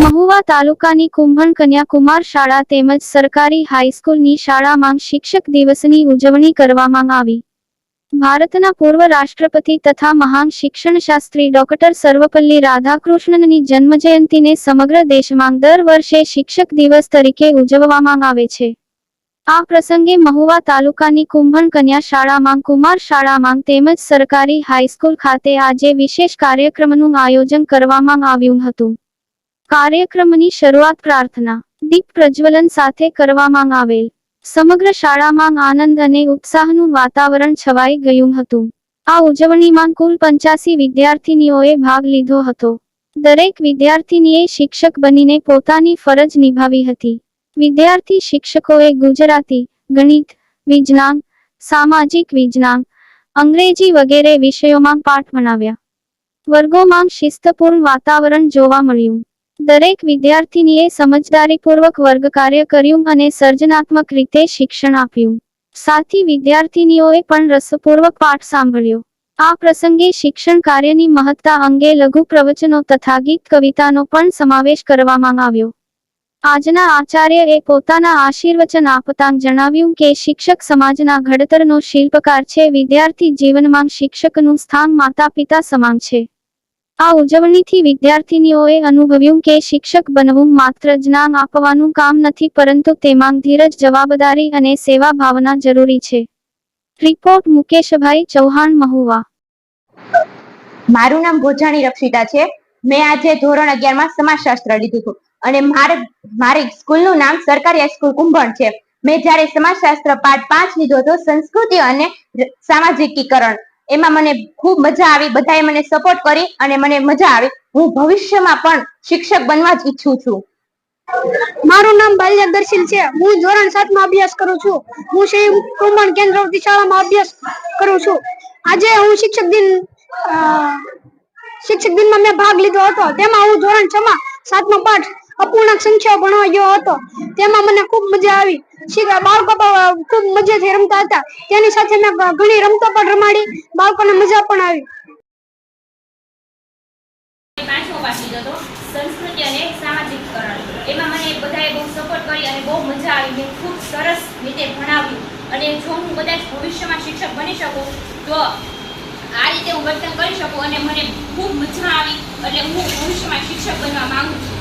મહુવા તાલુકાની કુંભણ કન્યાકુમાર શાળા તેમજ સરકારી હાઈસ્કૂલની શાળામાં શિક્ષક દિવસની ઉજવણી કરવામાં આવી. ભારતના પૂર્વ રાષ્ટ્રપતિ તથા મહાન શિક્ષણશાસ્ત્રી ડોક્ટર સર્વપલ્લી રાધાકૃષ્ણનની જન્મજયંતિને સમગ્ર દેશમાં દર વર્ષે શિક્ષક દિવસ તરીકે ઉજવવામાં આવે છે. આ પ્રસંગે મહુવા તાલુકાની કુંભણ કન્યા શાળામાં કુમાર શાળામાં તેમજ સરકારી હાઈસ્કૂલ ખાતે આજે વિશેષ કાર્યક્રમનું આયોજન કરવામાં આવ્યું હતું. કાર્યક્રમની શરૂઆત પ્રાર્થના, દીપ પ્રજ્વલન સાથે કરવામાં આવેલ. સમગ્ર શાળામાં આનંદ અને ઉત્સાહનું વાતાવરણ છવાઈ ગયું હતું. આ ઉજવણીમાં કુલ પંચ્યાસી વિદ્યાર્થીનીઓએ ભાગ લીધો હતો. દરેક વિદ્યાર્થીનીએ શિક્ષક બનીને પોતાની ફરજ નિભાવી હતી. વિદ્યાર્થી શિક્ષકોએ ગુજરાતી, ગણિત, વિજ્ઞાન, સામાજિક વિજ્ઞાન, અંગ્રેજી વગેરે વિષયોમાં પાઠ ભણાવ્યા. વર્ગોમાં શિસ્તપૂર્ણ વાતાવરણ જોવા મળ્યું. દરેક વિદ્યાર્થીનીએ સમજદારીપૂર્વક વર્ગ કાર્ય કર્યું અને સર્જનાત્મક રીતે શિક્ષણ આપ્યું. સાથી વિદ્યાર્થીનીઓએ પણ રસપૂર્વક પાઠ સાંભળ્યો. આ પ્રસંગે શિક્ષણ કાર્યની મહત્તા અંગે લઘુ પ્રવચનો તથા ગીત કવિતાનો પણ સમાવેશ કરવામાં આવ્યો. આજના આચાર્યએ પોતાના આશીર્વચન આપતાં જણાવ્યું કે શિક્ષક સમાજના ઘડતરનો શિલ્પકાર છે. વિદ્યાર્થી જીવનમાં શિક્ષકનું સ્થાન માતા પિતા સમાન છે. આ ઉજવણીથી વિદ્યાર્થીનીઓએ અનુભવ્યું કે શિક્ષક બનવું માત્ર જ્ઞાન આપવાનું કામ નથી, પરંતુ તેમાં ધીરજ, જવાબદારી અને સેવા ભાવના જરૂરી છે. રિપોર્ટ મુકેશભાઈ ચૌહાણ મહુવા. મારું નામ ભોજાણી રક્ષિતા છે. મેં આજે ધોરણ અગિયારમાં સમાજશાસ્ત્ર લીધું હતું અને મારે, મારી સ્કૂલનું નામ સરકારી હાઈસ્કૂલ કુંભણ છે. મેં જ્યારે સમાજશાસ્ત્ર પાઠ પાંચ લીધો હતો, સંસ્કૃતિ અને સામાજિકીકરણ. એમાં મને ખૂબ મજા આવી, બધાએ મને સપોર્ટ કરી અને મને મજા આવી. હું ભવિષ્યમાં પણ શિક્ષક બનવા જ ઈચ્છું છું. મારું નામ બાલ્ય દર્શિલ છે. હું ધોરણ સાતમાં અભ્યાસ કરું છું. હું શ્રી કુમણ કેન્દ્રવતી શાળામાં અભ્યાસ કરું છું. આજે હું શિક્ષક દિન શિક્ષક દિનમાં મેં ભાગ લીધો હતો. તેમાં હું ધોરણ છ માં સાતમો પાઠ અપૂર્ણાંક સંખ્યા ભણવા ગયો હતો. તેમાં મને ખૂબ મજા આવી. બાળકો પણ મજાથી રમતા હતા. તેની સાથે મેં ઘણી રમતો પણ રમાડી. બાળકોને મજા પણ આવી. બધાએ બહુ સપોર્ટ કરી અને બહુ મજા આવી. મેં સરસ રીતે ભણાવ્યું. અને જો હું કદાચ ભવિષ્યમાં શિક્ષક બની શકું, તો આ રીતે હું વર્તન કરી શકું અને મને ખૂબ મજા આવી. એટલે હું ભવિષ્યમાં શિક્ષક બનવા માંગુ છું.